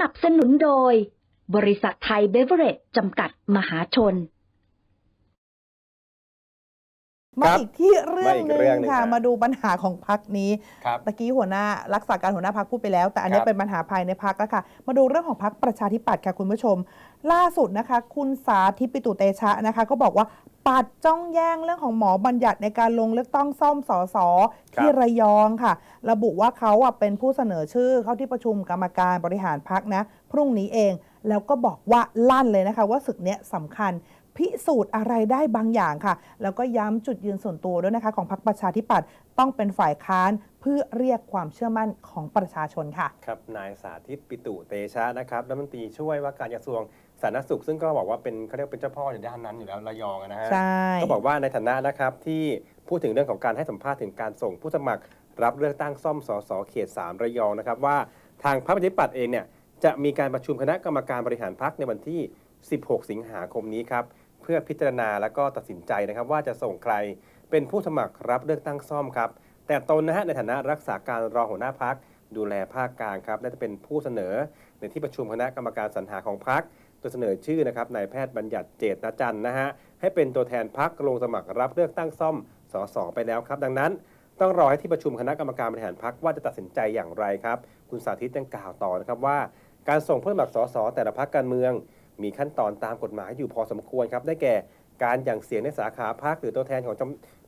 นับสนุนโดย บริษัทไทยเบเวอเรจจำกัดมหาชนมาครับอีกที่เรื่องมาอีกหนึ่เรื่องงหนึ่งค่ะ ครับมาดูปัญหาของพักนี้ครับ ตะกี้หัวหน้ารักษาการหัวหน้าพักพูดไปแล้ว แต่อันนี้ครับ เป็นปัญหาภายในพักแล้วค่ะ มาดูเรื่องของพักประชาธิปัตย์ค่ะคุณผู้ชม ล่าสุดนะคะ คุณสาธิตปิตุเตชะนะคะ ก็บอกว่า ปัดจ้องแย่งเรื่องของหมอบัญญัติในการลงเลือกตั้งซ่อมสอสอที่ระยองค่ะ ระบุว่าเขาอะเป็นผู้เสนอชื่อเข้าที่ประชุมกรรมการบริหารพักนะ พรุ่งนี้เอง แล้วก็บอกว่าลั่นเลยนะคะ ว่าศึกเนี้ยสำคัญพิสูจน์อะไรได้บางอย่างค่ะ แล้วก็ย้ำจุดยืนส่วนตัวด้วยนะคะ ของพรรคประชาธิปัตย์ต้องเป็นฝ่ายค้านเพื่อเรียกความเชื่อมั่นของประชาชนค่ะ ครับ นายสาธิตปิตุเตชะนะครับรัฐมนตรีช่วยว่าการกระทรวงสาธารณสุข ซึ่งก็บอกว่าเป็นเขาเรียกเป็นเจ้าพ่ออยู่ด้านนั้นอยู่แล้วระยองอะนะฮะใช่ก็บอกว่าในฐานะนะครับที่พูดถึงเรื่องของการให้สัมภาษณ์ถึงการส่งผู้สมัคร รับเลือกตั้งซ่อมสสเขต 3 ระยองนะครับว่าทางพรรคประชาธิปัตย์เองเนี่ย จะมีการประชุมคณะกรรมการบริหารพรรคในวันที่ 16 สิงหาคมนี้ครับ เพื่อพิจารณาและก็ตัดสินใจนะครับ ว่าจะส่งใครเป็นผู้สมัครรับเลือกตั้งซ่อมครับ แต่ตนนะฮะในฐานะรักษาการรองหัวหน้าพักดูแลภาคกลางครับน่าจะเป็นผู้เสนอในที่ประชุมคณะกรรมการสรรหาของพักโดยเสนอชื่อนะครับนายแพทย์บัญญัติเจตนาจันทร์นะฮะให้เป็นตัวแทนพักลงสมัครรับเลือกตั้งซ่อมสสไปแล้วครับ ดังนั้นต้องรอให้ที่ประชุมคณะกรรมการบริหารพักว่าจะตัดสินใจอย่างไรครับ คุณสาธิตยังกล่าวต่อนะครับว่า การส่งผู้สมัครสสแต่ละพักการเมือง มีขั้นตอนตามกฎหมายอยู่พอสมควรครับ ได้แก่การหยั่งเสียงในสาขาพักหรือตัวแทนของ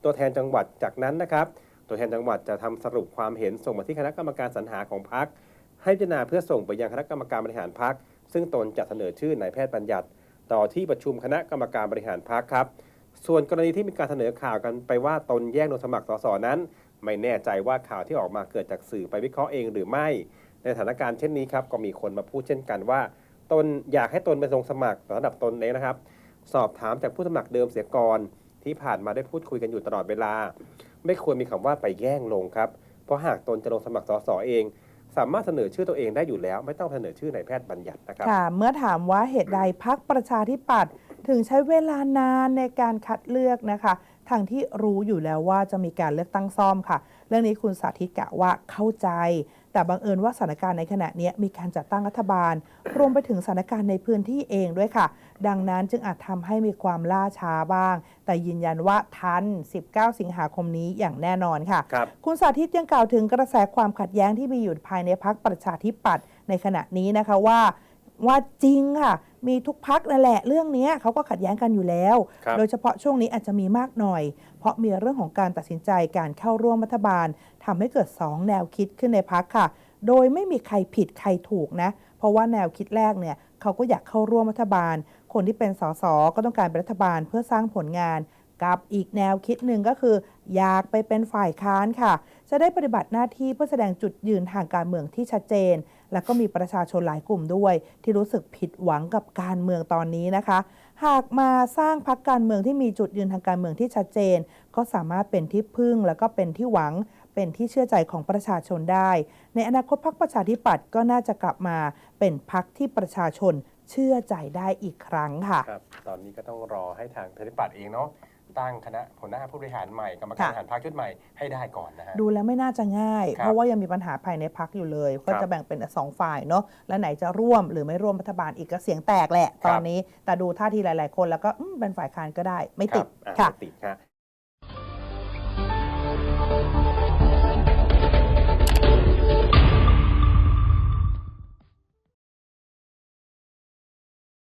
ตัวแทนจังหวัดจากนั้นนะครับ ตัวแทนจังหวัดจะทำสรุปความเห็นส่งมาที่คณะกรรมการสรรหาของพักให้พิจารณาเพื่อส่งไปยังคณะกรรมการบริหารพักซึ่งตนจะเสนอชื่อนายแพทย์บัญญัติ ต่อที่ประชุมคณะกรรมการบริหารพักครับ ส่วนกรณีที่มีการเสนอข่าวกันไปว่าตนแย่งลงสมัครสสนั้น ไม่แน่ใจว่าข่าวที่ออกมาเกิดจากสื่อไปวิเคราะห์เองหรือไม่ ในสถานการณ์เช่นนี้ครับก็มีคนมาพูดเช่นกันว่าตนอยากให้ตนไปลงสมัครสำหรับตนเองนะครับ สอบถามจากผู้สมัครเดิมเสียก่อนที่ผ่านมาได้พูดคุยกันอยู่ตลอดเวลา ไม่ควรมีคำว่าไปแย่งลงครับ เพราะหากตนจะลงสมัครสสเอง สามารถเสนอชื่อตัวเองได้อยู่แล้ว ไม่ต้องเสนอชื่อในแพทย์บัญญัตินะครับค่ะเมื่อถามว่าเหตุใดพักประชาธิปัตย์ถึงใช้เวลานานในการคัดเลือกนะคะทางที่รู้อยู่แล้วว่าจะมีการเลือกตั้งซ่อมค่ะ รื่องนี้คุณสาธิตกะว่าเข้าใจ แต่บังเอิญว่าสถานการณ์ในขณะนี้มีการจัดตั้งรัฐบาล รวมไปถึงสถานการณ์ในพื้นที่เองด้วยค่ะ ดังนั้นจึงอาจทำให้มีความล่าช้าบ้าง แต่ยืนยันว่าทัน 19 สิงหาคมนี้อย่างแน่นอนค่ะครับคุณสาธิตยังกล่าวถึงกระแสความขัดแย้งที่มีอยู่ภายในพักประชาธิปัตย์ในขณะนี้นะคะว่า ว่าจริงค่ะมีทุกพักนั่นแหละเรื่องเนี้ยเขาก็ขัดแย้งกันอยู่แล้วครับโดยเฉพาะช่วงนี้อาจจะมีมากหน่อย เพราะมีเรื่องของการตัดสินใจการเข้าร่วมรัฐบาลทำให้เกิด 2 แนวคิดขึ้นในพักค่ะ โดยไม่มีใครผิดใครถูกนะ เพราะว่าแนวคิดแรกเนี่ยเขาก็อยากเข้าร่วมรัฐบาล คนที่เป็นสสก็ต้องการเป็นรัฐบาลเพื่อสร้างผลงาน กับอีกแนวคิดหนึ่งก็คือ อยากไปเป็นฝ่ายค้านค่ะ จะได้ปฏิบัติหน้าที่เพื่อแสดงจุดยืนทางการเมืองที่ชัดเจน และก็มีประชาชนหลายกลุ่มด้วย ที่รู้สึกผิดหวังกับการเมืองตอนนี้นะคะ หากมาสร้างพักการเมืองที่มีจุดยืนทางการเมืองที่ชัดเจน ก็สามารถเป็นที่พึ่ง แล้วก็เป็นที่หวังเป็นที่เชื่อใจของประชาชนได้ ในอนาคตพักประชาธิปัตย์ก็น่าจะกลับมาเป็นพักที่ประชาชนเชื่อใจได้อีกครั้งค่ะ ครับ ตอนนี้ก็ต้องรอให้ทางประชาธิปัตย์เองเนาะ ตั้งคณะหัวหน้าผู้บริหารใหม่กรรมการบค่ะริหารพรรคชุดใหม่ให้ได้ก่อนนะฮะ ดูแล้วไม่น่าจะง่าย ครับเพราะว่ายังมีปัญหาภายในพักอยู่เลย ก็ครัจะบแบ่งเป็นสองฝ่ายเนาะแล้วไหนจะร่วมหรือไม่ร่วมรัฐบาลอีกก็เสียงแตกแหละครับตอนนี้แต่ดูท่าทีหลาย ๆ คนแล้วก็อืมเป็นฝ่ายค้านก็ได้ไม่คติรัดบอะค่ะ ไม่ติดครับ